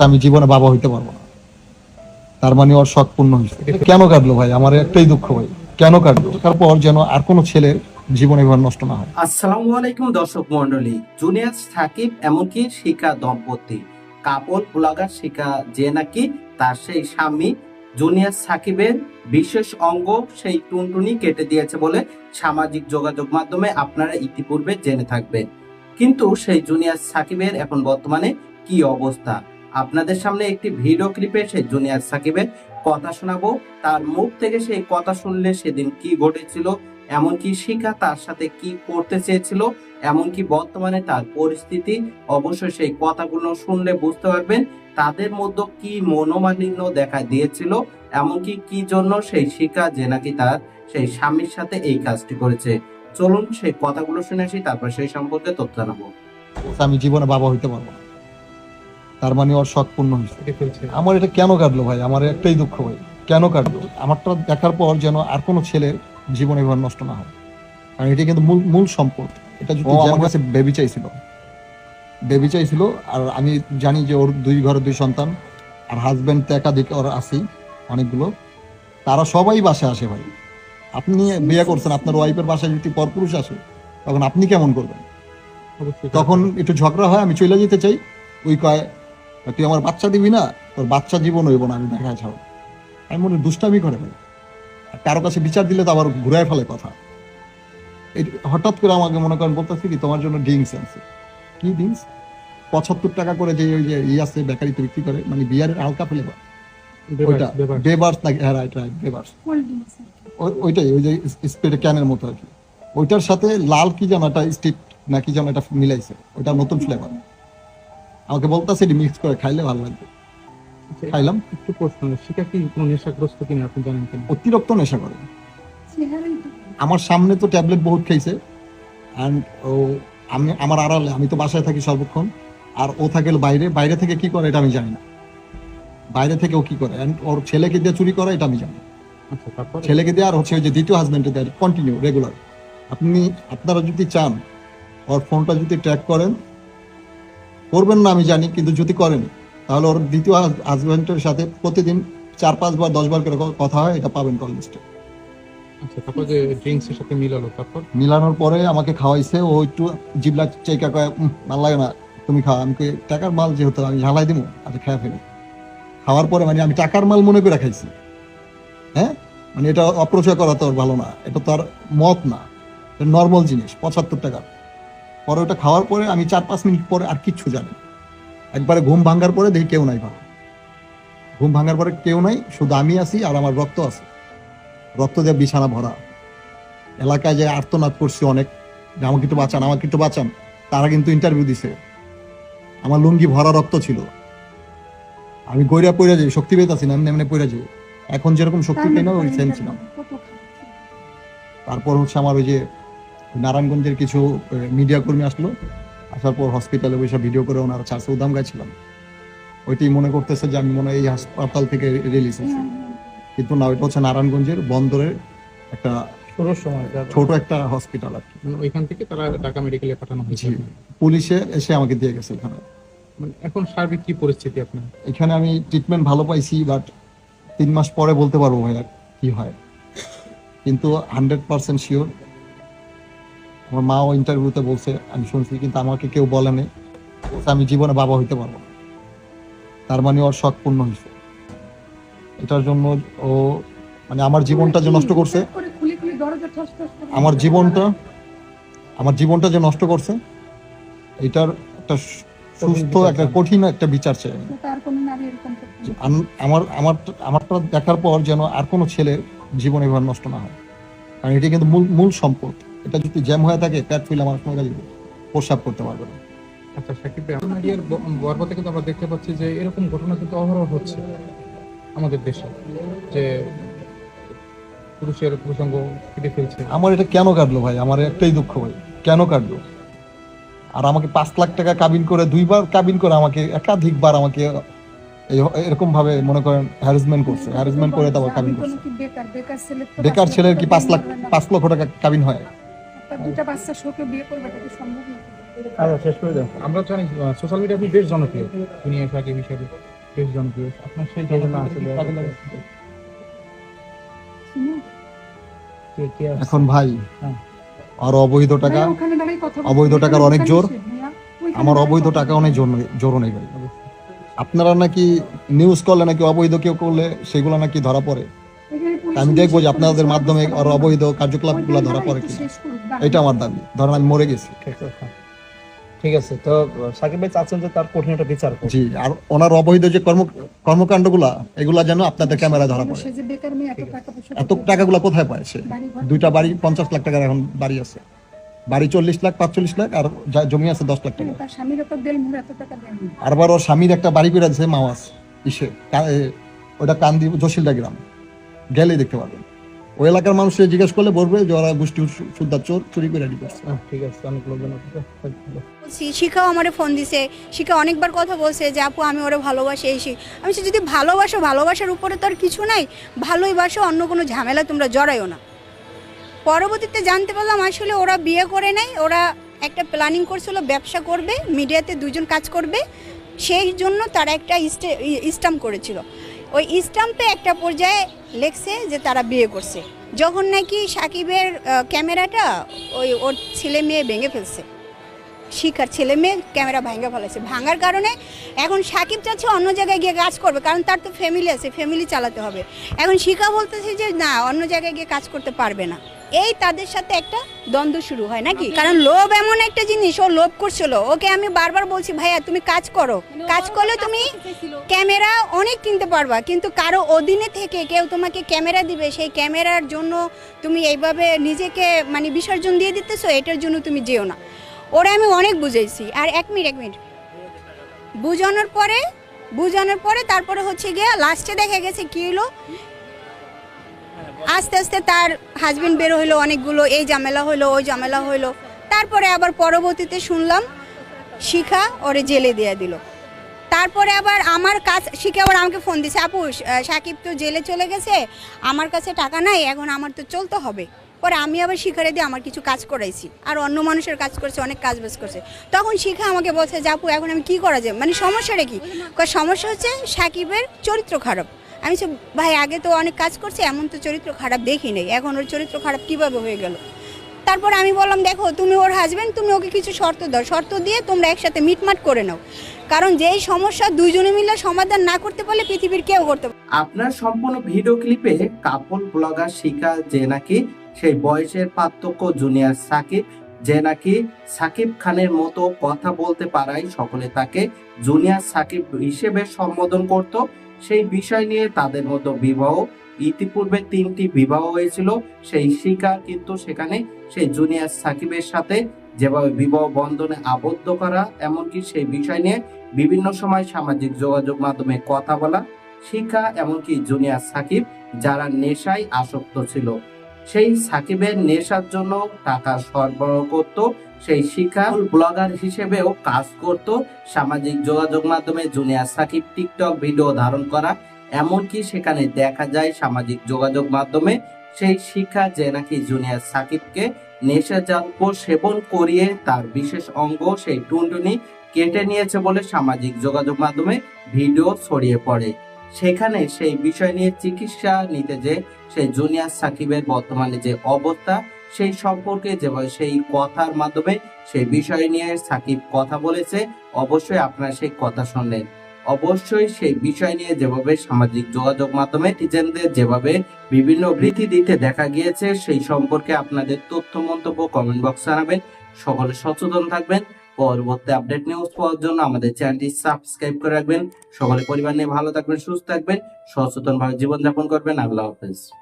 আমি জীবনে বাবা হইতে পারব না। তার মানে ওর শখ পূর্ণ হয়েছে। কেন কাটলো ভাই? আমার একটাই দুঃখ ভাই, কেন কাটলো? তারপর যেন আর কোনো ছেলের সামাজিক যোগাযোগ মাধ্যমে আপনারা ইতিপূর্বে জেনে থাকবেন। কিন্তু সেই জুনিয়র সাকিবের এখন বর্তমানে কি অবস্থা? আপনাদের সামনে একটি ভিডিও ক্লিপে সে জুনিয়র সাকিবের কথা শোনাবো। তার মুখ থেকে সেই কথা শুনলে সেদিন কি ঘটেছিল, এমনকি শিখা তার সাথে কি করতে চেয়েছিল, এমনকি বর্তমানে তার পরিস্থিতি। অবশ্যই সেই কথাগুলো শুনলে বুঝতে পারবেন, তাদের মধ্যে কি মনোমালিন্য দেখা দিয়েছিল, এমনকি কি জন্য সেই শিখা যে নাকি তার সেই স্বামীর সাথে এই কাজটি করেছে। চলুন সেই কথাগুলো শুনে আসি, তারপর সেই সম্পর্কে তথ্য জানাব। আমি জীবনে বাবা হইতে পারব না। তার মানে ওর শখ পূর্ণ হয়েছে। আমার এটা কেন কাটলো ভাই? আমার একটাই দুঃখ ভাই। কেন কাটলো? আমারটা দেখার পর যেন আর কোনো ছেলের জীবন এবার নষ্ট না হয়। কারণ এটা কিন্তু মূল মূল সম্পদ। এটা যদি আমার কাছে বেবি চাইছিল। বেবি চাইছিল আর আমি জানি যে ওর দুই ঘরে দুই সন্তান আর হাজবেন্ড তো একাধিক ওর আছেই অনেকগুলো। তারা সবাই বাসায় আসে ভাই। আপনি বিয়ে করছেন আপনার ওয়াইফের বাসায় যদি পরপুরুষ আসে তখন আপনি কেমন করবেন? তখন একটু ঝগড়া হয় আমি চলে যেতে চাই। ওই কয় তুই আমার বাচ্চা দিবি না তোর বাচ্চা জীবন হইব না আমি দেখা ছাড়ো আমি মনে দুষ্টামি করে আর কারও কাছে বিচার দিলে তো আবার ঘুরায় ফেলে কথা। এই হঠাৎ করে আমাকে মনে করেন বলতেছি কি তোমার জন্য ড্রিঙ্কস আছে কি ড্রিঙ্কস? পঁচাত্তর টাকা করে যে ওই যে ই আছে বেকারিতে বিক্রি করে মানে বিয়ারের হালকা ফ্লেভার ওইটা বেবার- বেবার। বেবার্স নাকি? হ্যাঁ রাইট রাইট বেবার্স ওইটাই ওই যে স্প্রে ক্যানের মতো আর কি। ওইটার সাথে লাল কি যেন একটা স্টিক নাকি যেন এটা মিলাইছে। ওইটা নতুন ফ্লেভার আমাকে বলতেছে এটি মিক্স করে খাইলে ভালো লাগবে। আচ্ছা, খাইলাম। একটু প্রশ্ন শিখা কি কোনো নেশাগ্রস্ত কিনা আপনি জানেন কিনা? অতিরিক্ত নেশা করে। আমার সামনে তো ট্যাবলেট বহুত খাইছে। অ্যান্ড ও আমি আমার আড়ালে আমি তো বাসায় থাকি সর্বক্ষণ। আর ও থাকে বাইরে বাইরে থেকে কি করে এটা আমি জানি না। বাইরে থেকে ও কি করে? অ্যান্ড ওর ছেলেকে দিয়ে চুরি করে এটা আমি জানি। আচ্ছা তারপর? ছেলেকে দিয়ে আর হচ্ছে ওই যে দ্বিতীয় হাজবেন্ডে দেয় কন্টিনিউ রেগুলার আপনি আপনারা যদি চান ওর ফোনটা যদি ট্র্যাক করেন করবেন না আমি জানি কিন্তু যদি করেন তাহলে ওর দ্বিতীয় হাজবেন্ডের সাথে প্রতিদিন চার পাঁচবার দশবার করে কথা হয় এটা পাবেন কল লিস্টে আচ্ছা তারপর যে ড্রিঙ্কস এর সাথে মিলালো তারপর? মিলানোর পরে আমাকে খাওয়াইছে ও একটু জিবলা চেকা কয় "উম, ভালো লাগে না তুমি খাও আমি টাকার মাল যেহেতু আমি ঝালাই দিব আচ্ছা খেয়ে ফেলি। খাওয়ার পরে মানে আমি টাকার মাল মনে করে খাইছি। হ্যাঁ? মানে এটা অপরিচয় করা তো ভালো না এটা তো আর মত না এটা নর্মাল জিনিস পঁচাত্তর টাকা। পরে ওটা খাওয়ার পরে আমি চার পাঁচ মিনিট পরে আর কিচ্ছু জানি একবারে ঘুম ভাঙার পরে দেখি কেউ নাই ভালো ঘুম ভাঙার পরে কেউ নাই শুধু আমি আছি আর আমার রক্ত আছে। রক্ত দিয়ে বিছানা ভরা। এলাকায় যে আর্তনাদ করছি অনেক যে আমাকে একটু বাঁচান আমাকে একটু বাঁচান তারা কিন্তু ইন্টারভিউ দিছে। আমার লুঙ্গি ভরা রক্ত ছিল। আমি গইরা পড়ে যাই শক্তি পেতাছি না এমনি এমনি পড়ে যাই। এখন যেরকম শক্তি পাই না ওই সেম ছিলাম। তারপর হচ্ছে আমার ওই যে নারায়ণগঞ্জের কিছু মিডিয়া কর্মী আসলো। আসার পর হসপিটালে বসে ভিডিও করে ওনারা ছাড়ছে উদাম গাইছিলাম। ওইটাই মনে করতেছে যে আমি মনে হয় এই হাসপাতাল থেকে রিলিজ হয়েছি। হ্যাঁ, হ্যাঁ। কিন্তু না ওইটা হচ্ছে নারায়ণগঞ্জের বন্দরের একটা ছোট একটা হসপিটাল আর কি। মানে ওইখান থেকে তারা ঢাকা মেডিকেলে পাঠানো হয়েছে। পুলিশে এসে আমাকে দিয়ে গেছে এখানে মানে এখন সার্বিক কি পরিস্থিতি আপনার? এখানে আমি ট্রিটমেন্ট ভালো পাইছি বাট তিন মাস পরে বলতে পারব ভাইয়া কি হয়। কিন্তু হান্ড্রেড পার্সেন্ট শিওর আমার মাও ইন্টারভিউতে বলছে আমি শুনছি কিন্তু আমাকে কেউ বলেনি বলছে, আমি জীবনে বাবা হইতে পারব না। তার মানে ওর শখ পূর্ণ হয়েছে। এটার জন্য ও মানে আমার জীবনটা যে নষ্ট করছে আমার জীবনটা আমার জীবনটা যে নষ্ট করছে এটার একটা সুস্থ একটা কঠিন একটা বিচার আম- আমার আমার আমারটা দেখার পর যেন আর কোনো ছেলের জীবন এবার নষ্ট না হয়। কারণ এটি কিন্তু মূল মূল সম্পদ। এটা যদি জ্যাম হয়ে থাকে প্যাট ফিল আমার সঙ্গে প্রস্রাব করতে পারবে না। আচ্ছা সাকিব ভাই মিডিয়ার বরপথে কিন্তু আমরা দেখতে পাচ্ছি যে এরকম ঘটনা কিন্তু অহরহ হচ্ছে আমাদের দেশে যে পুরুষের প্রসঙ্গ কেটে ফেলছে। আমার এটা কেন কাটলো ভাই? আমার একটাই দুঃখ ভাই কেন কাটলো? আর আমাকে পাঁচ লাখ টাকা কাবিন করে দুইবার কাবিন করে আমাকে একাধিকবার আমাকে এরকম ভাবে মনে করেন হ্যারাসমেন্ট করছে। হ্যারাসমেন্ট করে তারপর আমি কাবিন করছে। বেকার ছেলের কি পাঁচ লাখ পাঁচ লক্ষ টাকা কাবিন হয়? একটা বাচ্চা শোকে বিয়ে করবে এটা কি সম্ভব না আচ্ছা শেষ করে দাও। আমরা জানি সোশ্যাল মিডিয়া আপনি বেশ জনপ্রিয়। জনপ্রিয়। আপনার সেই জন্য আসলে? এখন ভাই হ্যাঁ। আর অবৈধ টাকা। অবৈধ টাকার অনেক জোর। আমার অবৈধ টাকা অনেক জোর নেই জোরও নেই ভাই আপনারা নাকি নিউজ করলে নাকি অবৈধ কেউ করলে সেগুলো নাকি ধরা পড়ে? আমি দেখব যে আপনাদের মাধ্যমে আর অবৈধ কার্যকলাপগুলো ধরা পড়ে কিনা। এটা আমার দাবি। ধরেন আমি মরে গেছি। ঠিক আছে হ্যাঁ। ঠিক আছে তো সাকিব ভাই চাচ্ছেন যে তার কঠিন একটা বিচার জি আর ওনার অবৈধ যে কর্ম কর্মকাণ্ডগুলা এগুলা যেন আপনাদের ক্যামেরায় ধরা পড়ে। এত টাকাগুলা কোথায় পায় সে? দুইটা বাড়ি পঞ্চাশ লাখ টাকার এখন বাড়ি আছে। বাড়ি চল্লিশ লাখ পাঁচচল্লিশ লাখ আর জমি আছে দশ লাখ টাকা। তার স্বামীর তো দেল মুড়ে এত টাকা দেন। আর আবার ওর স্বামীর একটা বাড়ি করে আছে মাওয়াস ইসে। ওটা কান্দি জসিলদা গ্রাম। গেলেই দেখতে পাবেন ওই এলাকার মানুষ জিজ্ঞেস করলে বলবে যে ওরা গোষ্ঠী সুদ্ধার চোর চুরি করে রেডি করছে। হ্যাঁ, ঠিক আছে অনেক লোকজন শিখাও আমারে ফোন দিছে। শিখা অনেকবার কথা বলছে যে আপু আমি ওরা ভালোবাসি এসি আমি বলছি, যদি ভালোবাসো ভালোবাসার উপরে তো আর কিছু নাই। ভালোই বাসো অন্য কোনো ঝামেলা তোমরা জড়াইও না। পরবর্তীতে জানতে পারলাম আসলে ওরা বিয়ে করে নাই। ওরা একটা প্ল্যানিং করছিল ব্যবসা করবে মিডিয়াতে দুজন কাজ করবে। সেই জন্য তারা একটা স্টাম্প করেছিল। ওই স্টাম্পে একটা পর্যায়ে লেখছে যে তারা বিয়ে করছে। যখন নাকি সাকিবের ক্যামেরাটা ওই ওর ছেলে মেয়ে ভেঙে ফেলছে। শিখার ছেলে মেয়ে ক্যামেরা ভাঙা ফেলেছে। ভাঙার কারণে এখন সাকিব চাচ্ছে অন্য জায়গায় গিয়ে কাজ করবে কারণ তার তো ফ্যামিলি আছে ফ্যামিলি চালাতে হবে। এখন শিখা বলতেছে যে না অন্য জায়গায় গিয়ে কাজ করতে পারবে না। এই তাদের সাথে একটা দ্বন্দ্ব শুরু হয় নাকি? কারণ লোভ এমন একটা জিনিস ও লোভ করছিল। ওকে আমি বারবার বলছি ভাইয়া তুমি কাজ করো। কাজ করলে তুমি ক্যামেরা অনেক কিনতে পারবা কিন্তু কারও অধীনে থেকে কেউ তোমাকে ক্যামেরা দিবে সেই ক্যামেরার জন্য তুমি এইভাবে নিজেকে মানে বিসর্জন দিয়ে দিতেছো এটার জন্য তুমি যেও না। ওরা আমি অনেক বুঝাইছি আর এক মিনিট এক মিনিট। বুঝানোর পরে বুঝানোর পরে তারপরে হচ্ছে গিয়ে লাস্টে দেখা গেছে কি হলো আস্তে আস্তে তার হাজবেন্ড বের হইল অনেকগুলো, এই ঝামেলা হইল, ওই ঝামেলা হইল। তারপরে আবার পরবর্তীতে শুনলাম, শিখা ওরে জেলে দিয়ে দিল। তারপরে আবার আমার কাজ শিখে আবার আমাকে ফোন দিছে, আপু সাকিব তো জেলে চলে গেছে, আমার কাছে টাকা নাই, এখন আমার তো চলতে হবে। পরে আমি আবার শিখারে দিয়ে আমার কিছু কাজ করাইছি। আর অন্য মানুষের কাজ করছে অনেক কাজ বাজ করছে। তখন শিখা আমাকে বলছে আপু এখন আমি কি করা যায়? মানে সমস্যাটা কি? সমস্যা হচ্ছে সাকিবের চরিত্র খারাপ। আমি বলছি, ভাই আগে তো অনেক কাজ করছে এমন তো চরিত্র খারাপ দেখি নেই। এখন ওর চরিত্র খারাপ কীভাবে হয়ে গেল? তারপর আমি বললাম দেখো তুমি ওর হাজব্যান্ড তুমি ওকে কিছু শর্ত দাও। শর্ত দিয়ে তোমরা একসাথে মিটমাট করে নাও। কারণ যেই সমস্যা দুইজনে মিলে সমাধান না করতে পারলে পৃথিবীর কেউ করতে আপনার সম্পূর্ণ ভিডিও ক্লিপে কাপল ব্লগার শিখা যে নাকি সেই বয়সের পার্থক্য জুনিয়র সাকিব, যে নাকি সাকিব খানের মতো কথা বলতে পারায় সকলে তাকে জুনিয়র সাকিব হিসেবে সম্বোধন করত। সেই বিষয় নিয়ে তাদের মতো বিবাহ, ইতিপূর্বে তিনটি বিবাহ হয়েছিল। সেই শিখা কিন্তু সেখানে সেই জুনিয়র সাকিবের সাথে যেভাবে বিবাহ বন্ধনে আবদ্ধ করা, এমনকি সেই বিষয় নিয়ে বিভিন্ন সময় সামাজিক যোগাযোগ মাধ্যমে কথা বলা শিখা এমনকি জুনিয়র সাকিব যারা নেশায় আসক্ত ছিল। সেই সাকিবের নেশার জন্য টাকা সরবরাহ করত, সেই শিখা ব্লগার হিসেবেও কাজ করত। সামাজিক যোগাযোগ মাধ্যমে জুনিয়ার সাকিব টিকটক ভিডিও ধারণ করা, এমনকি সেখানে দেখা যায় সামাজিক যোগাযোগ মাধ্যমে সেই শিখা যে নাকি জুনিয়ার সাকিবকে নেশাজাল্প সেবন করিয়ে তার বিশেষ অঙ্গ সেই টুনটুনি কেটে নিয়েছে বলে সামাজিক যোগাযোগ মাধ্যমে ভিডিও ছড়িয়ে পড়ে। সেখানে সেই বিষয় নিয়ে চিকিৎসা নিতে যে সেই জুনিয়র সাকিবের বর্তমানে যে অবস্থা, সেই সম্পর্কে যেভাবে সেই কথার মাধ্যমে সেই বিষয় নিয়ে সাকিব কথা বলেছে, অবশ্যই আপনারা সেই কথা শুনলেন অবশ্যই সেই বিষয় নিয়ে যেভাবে সামাজিক যোগাযোগ মাধ্যমে নেটিজেনদের যেভাবে বিভিন্ন রীতি দিতে দেখা গিয়েছে, সেই সম্পর্কে আপনাদের তথ্য মন্তব্য কমেন্ট বক্স জানাবেন। সকলে সচেতন থাকবেন। পরবর্তী আপডেট নিউজ পাওয়ার জন্য আমাদের চ্যানেলটি সাবস্ক্রাইব করে রাখবেন। সকলে পরিবার নিয়ে ভালো থাকবেন, সুস্থ থাকবেন। সচেতনভাবে জীবনযাপন করবেন। আল্লাহ হাফেজ।